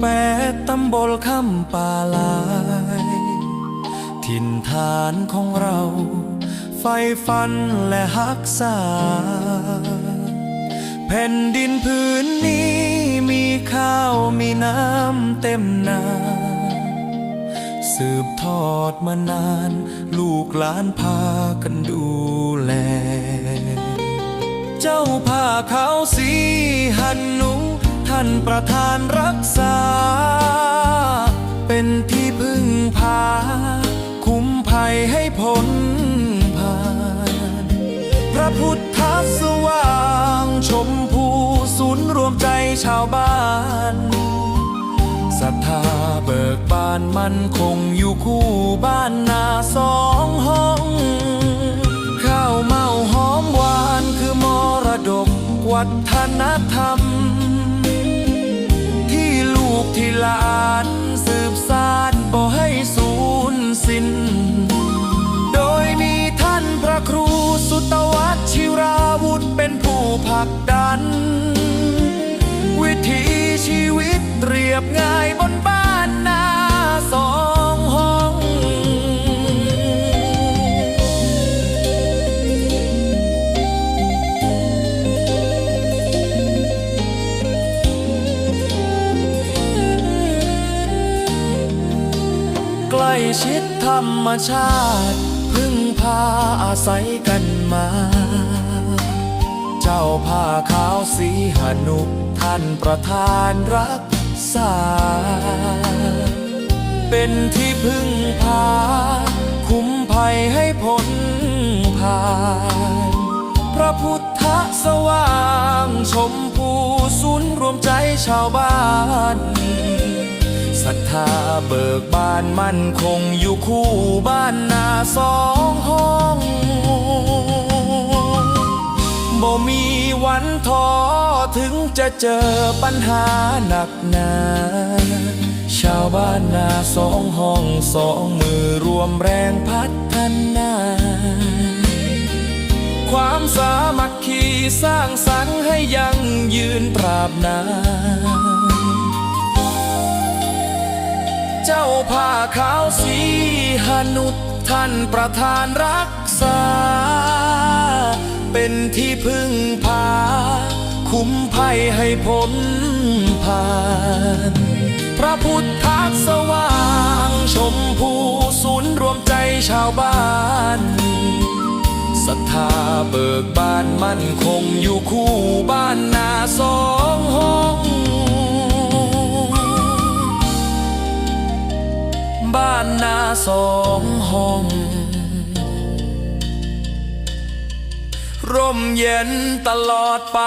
แปดตำบลคำป่าลาย ถิ่นฐานของเราไฟฟันและฮักษา แผ่นดินพื้นนี้มีข้าวมีน้ำเต็มนาสืบทอดมานาน ลูกหลานพากันดูแล เจ้าผ้าขาวสีหันนุานประธานรักษา เป็นที่พึ่งพา คุ้มภัยให้พ้นผ่าน พระพุทธสว่างชมพูศูนย์รวมใจชาวบ้านศรัทธาเบิกบานมันคงอยู่คู่บ้านนาสองห้อง ข้าวเมาหอมหวานคือมรดกวัฒนธรรม ที่หลานสืบสานบ่ให้สูญสิ้น โดยมีท่านพระครูสุตวัชชิราวุธเป็นผู้ผลักดัน วิถีชีวิตเรียบง่ายบน ชิดธรรมชาติ พึ่งพาอาศัยกันมา เจ้าผ้าขาวสีหนุท่านประธานรักษา เป็นที่พึ่งพา คุ้มภัยให้พ้นผ่าน พระพุทธสว่าง ชมพูศูนย์รวมใจชาวบ้าน ทธาเบิกบานมั่นคงอยู่คู่บ้านนาสองห้องบ่มีวันท้อถึงจะเจอปัญหาหนักหนาชาวบ้านนาสองห้องสองมือรวมแรงพัฒนาความสามัคคีสร้างสรรค์ให้ยั่งยืนตราบนาน เจ้าผ้าขาวสีหนุษท่านประธานรักษา เป็นที่พึ่งพา คุ้มภัยให้พ้นผ่าน พระพุทธสว่างชมพูศูนย์รวมใจชาวบ้านศรัทธาเบิกบานมั่นคงอยู่คู่บ้านนาสอานนาสองห้อง ร่มเย็นตลอดไป